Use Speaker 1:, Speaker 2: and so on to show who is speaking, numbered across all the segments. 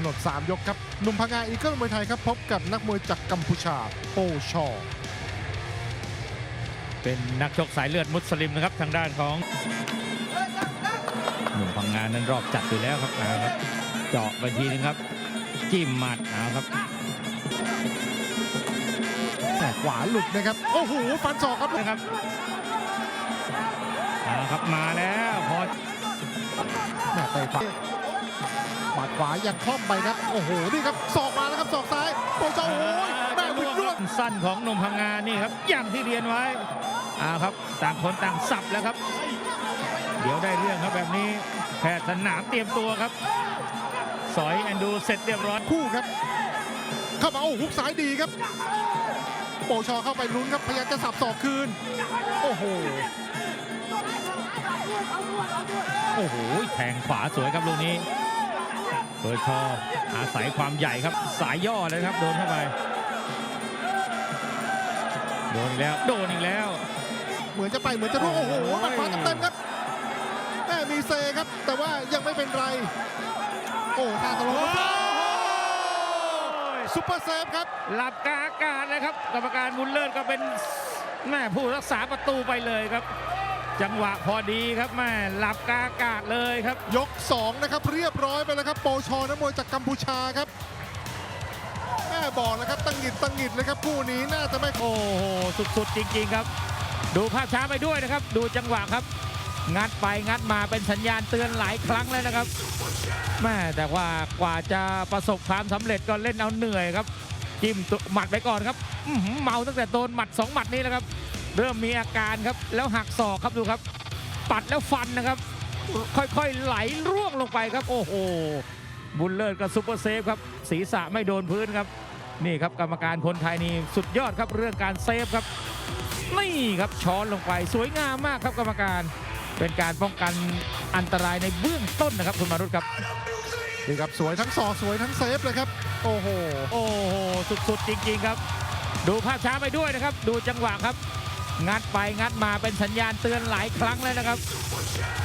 Speaker 1: ำหนด 3 ยกครับหนุ่มพังงาอีเกิลมวยไทยครับพบกับนักมวยจากกัมพูชาโปชอ
Speaker 2: เป็นนักชกสายเลือดมุสลิมนะครับทางด้านของหนุ่มพังงานนั้นรอบจัดอยู่แล้วครับเอาครับ เจาะไปทีนึงครับ จิ้มหมัดเอาครับ
Speaker 1: แต่ขวาหลุดนะครับ โอ้โหฟันศอกครับ
Speaker 2: นะครับเอาครับมาแล้วพอ
Speaker 1: แม่เตะขวา หมัดขวายังคล่อมไปครับ โอ้โห นี่ครับศอกมาแล้วครับศอกซ้ายโปชอโอ้ยแม่วิดร่วง
Speaker 2: สั้นของหนุ่มพังงานนี่ครับอย่างที่เรียนไว้เอาครับ ต่างคนต่างสับแล้วครับ เดี๋ยวได้เรื่องครับแบบนี้แพทย์สนามเตรียมตัวครับ สอยแอนดูเสร็จเรียบร้อย
Speaker 1: คู่ครับ เข้ามาโอ้ฮุกซ้ายดีครับโปชอเข้าไปลุ้นครับพยายามจะสับศอกคืน โอ้โห
Speaker 2: โอ้โหแทงขวาสวยครับลูกนี้ เปิดชออาศัยความใหญ่ครับ สายย่อเลยครับ โดนเข้าไป โดนอีกแล้ว โดนอีกแล้ว
Speaker 1: เหมือนจะไปเหมือนจะร่วงโอ้โหหมัดขวาเต็มๆครับแม่มีเซครับ แต่ว่ายังไม่เป็นไร โอ้ท่าตลกซุปเปอร์เซฟครับ
Speaker 2: หลับกลางอากาศเลยครับกรรมการบุญเลิศก็เป็นแม่ผู้รักษาประตูไปเลยครับ จังหวะพอดีครับแม่หลับกลางอากาศเลยครับ
Speaker 1: ยก 2 นะครับ เรียบร้อยไปแล้วครับ โปชอนักมวยจากกัมพูชาครับแม่บอกแล้วครับตั้งหงิดตั้งหงิดเลยครับคู่นี้น่าจะไม่
Speaker 2: โอ้โหสุดๆ จริง ๆ ครับ ดูภาพช้าไปด้วยนะครับ ดูจังหวะครับ งัดไปงัดมาเป็นสัญญาณเตือนหลายครั้งแล้วนะครับแม่แต่ว่ากว่าจะประสบความสำเร็จก็เล่นเอาเหนื่อยครับจิ้มตัวหมัดไปก่อนครับอื้อหือเมาตั้งแต่โดนหมัดสองหมัดนี้แล้วครับ เริ่มมีอาการครับแล้วหักศอกครับดูครับ ปัดแล้วฟันนะครับ ค่อยๆไหลร่วงลงไปครับ โอ้โหบุญเลิศกับซุปเปอร์เซฟครับศีรษะไม่โดนพื้นครับ นี่ครับกรรมการคนไทยนี่สุดยอดครับเรื่องการเซฟครับนี่ครับช้อนลงไปสวยงามมากครับกรรมการ เป็นการป้องกันอันตรายในเบื้องต้นนะครับคุณมารุตครับ
Speaker 1: นี่ครับสวยทั้งศอกสวยทั้งเซฟเลยครับ โอ้โห
Speaker 2: โอ้โห สุดๆ จริง ๆ ครับ ดูภาพช้าไปด้วยนะครับ ดูจังหวะครับ งัดไปงัดมาเป็นสัญญาณเตือนหลายครั้งแล้วนะครับ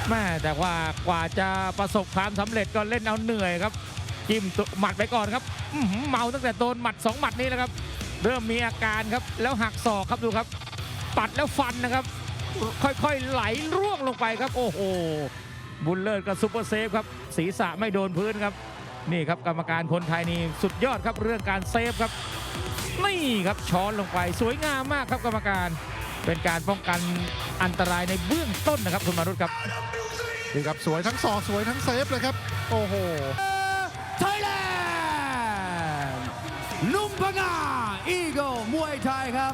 Speaker 2: แม่แต่ว่ากว่าจะประสบความสำเร็จก็เล่นเอาเหนื่อยครับจิ้มตัวหมัดไปก่อนครับอื้อหือเมาตั้งแต่โดนหมัดสองหมัดนี้แล้วครับ เริ่มมีอาการครับแล้วหักศอกครับดูครับ ปัดแล้วฟันนะครับ ค่อยๆไหลร่วงลงไปครับ โอ้โหบุญเลิศกับซุปเปอร์เซฟครับศีรษะไม่โดนพื้นครับ นี่ครับกรรมการคนไทยนี่สุดยอดครับเรื่องการเซฟครับนี่ครับช้อนลงไปสวยงามมากครับกรรมการ เป็นการป้องกันอันตรายในเบื้องต้นนะครับคุณมารุตครับ
Speaker 1: นี่ครับสวยทั้งศอกสวยทั้งเซฟเลยครับ โอ้โห
Speaker 3: Thailand ลุมพงาอีโกมวยไทยครับ